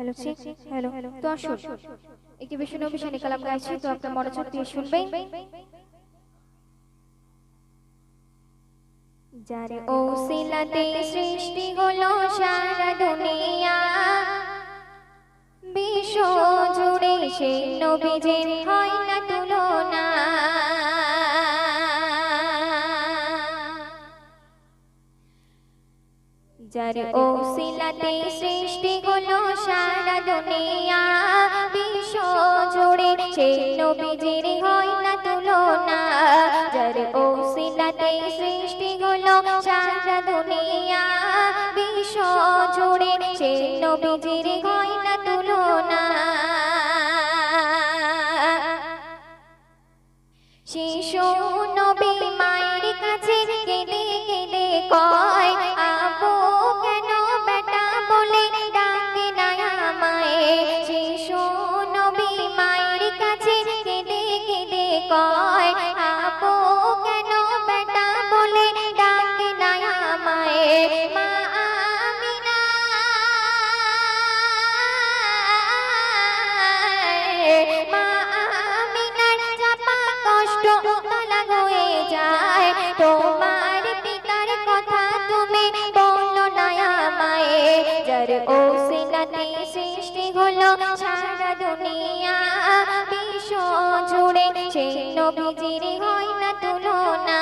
Hello hello তো আসুন। একটি বেশি নবিশানি কালাম গাইছি তো আপনার মনোযোগ দিয়ে শুনবেন। যার ও সিলাতে সৃষ্টি হলো সারা দুনিয়া বিশ্ব জুড়ে সে নবীজের হয় না যার ও শিলাতে সৃষ্টি হলো সারা দুনিয়া। বিশ্ব জুড়ে সে নবীজির হয় না তুলনা যার ও শিলাতে সৃষ্টি হলো সারা দুনিয়া। বিশ্ব জুড়ে সে নবীজির সৃষ্টি হলো সারা দুনিয়া। বিশ্ব জুড়ে সেই নবীজির হয় না তুলনা।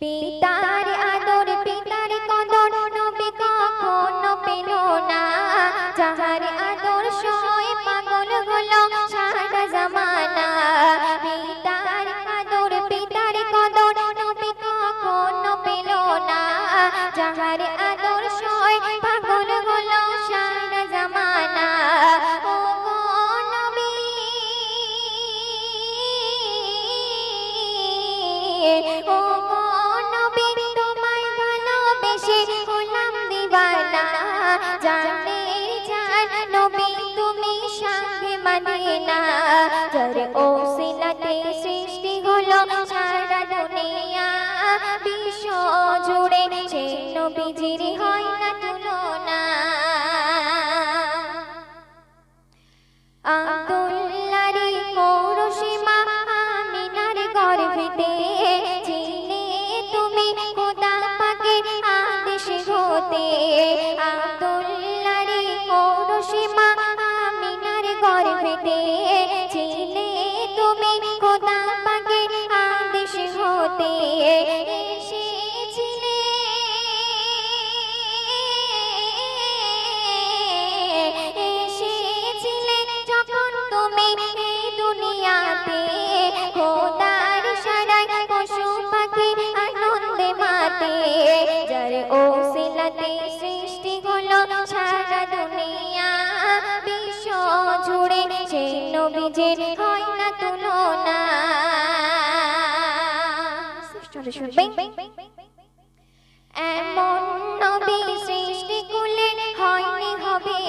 পিতার আদর, পিতার কদর নবী কখনো পেল না। যাহার আদর সয় পাগল হলো সারা জামানা। পিতার আদর, পিতার কদর নবী পেল না। যাহার নবীজির হয় নবীজের হয় না তুলনা। এমন নবী সৃষ্টি কুলে হয়নি হবে।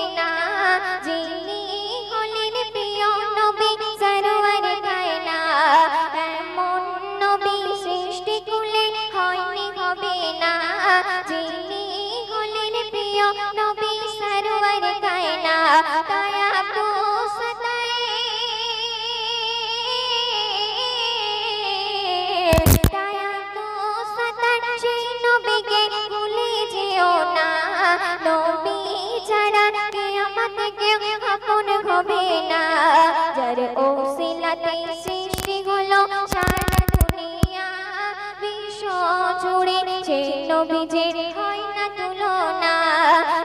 নবীজের হয় না তুলনা।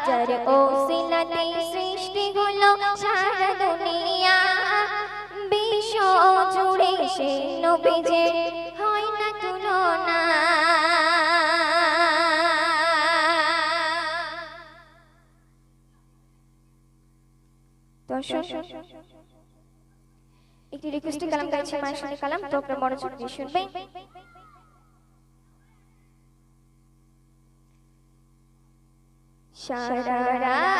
যার ওসিলাতে সৃষ্টি হলো সারা দুনিয়া। বিশ্ব জুড়ে নবীজের হয় না তুলনা। একটি রিকোয়েস্টে কালাম গাইছে মায়ের সঙ্গে কালাম। তো আপনার মনোযোগ দিয়ে শুনবেন। সারা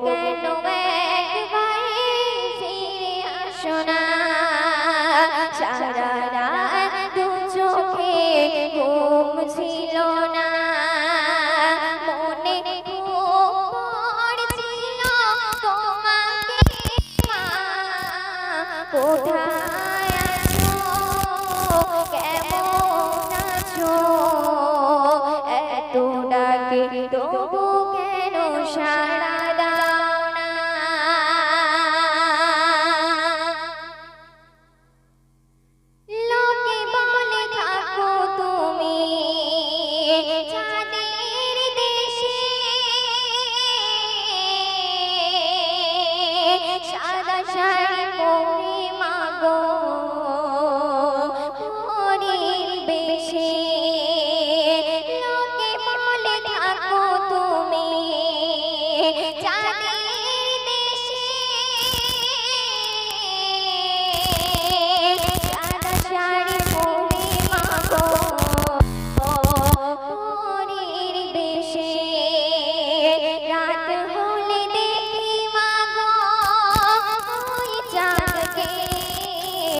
কেন একবার ফিরে আসো না? সারা রাত দু চোখে ঘুম ছিল না। মনে পড়ছিল তোমাকে কোথায়